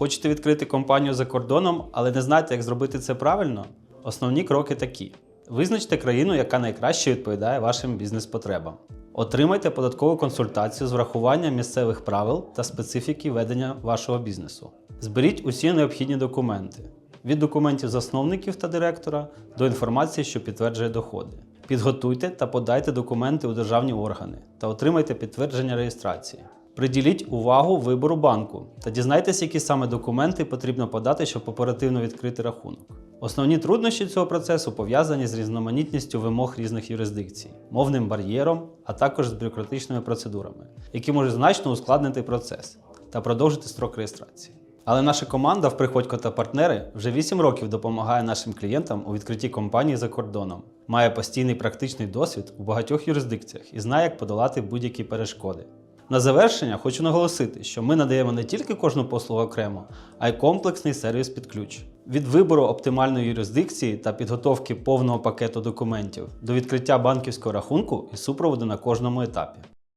Хочете відкрити компанію за кордоном, але не знаєте, як зробити це правильно? Основні кроки такі: визначте країну, яка найкраще відповідає вашим бізнес-потребам. Отримайте податкову консультацію з врахуванням місцевих правил та специфіки ведення вашого бізнесу. Зберіть усі необхідні документи від документів засновників та директора до інформації, що підтверджує доходи. Підготуйте та подайте документи у державні органи та отримайте підтвердження реєстрації. Приділіть увагу вибору банку та дізнайтеся, які саме документи потрібно подати, щоб оперативно відкрити рахунок. Основні труднощі цього процесу пов'язані з різноманітністю вимог різних юрисдикцій, мовним бар'єром, а також з бюрократичними процедурами, які можуть значно ускладнити процес та продовжити строк реєстрації. Але наша команда в Приходько та партнери вже 8 років допомагає нашим клієнтам у відкритті компанії за кордоном, має постійний практичний досвід у багатьох юрисдикціях і знає, як подолати будь-які перешкоди. На завершення хочу наголосити, що ми надаємо не тільки кожну послугу окремо, а й комплексний сервіс під ключ. Від вибору оптимальної юрисдикції та підготовки повного пакету документів до відкриття банківського рахунку і супроводу на кожному етапі.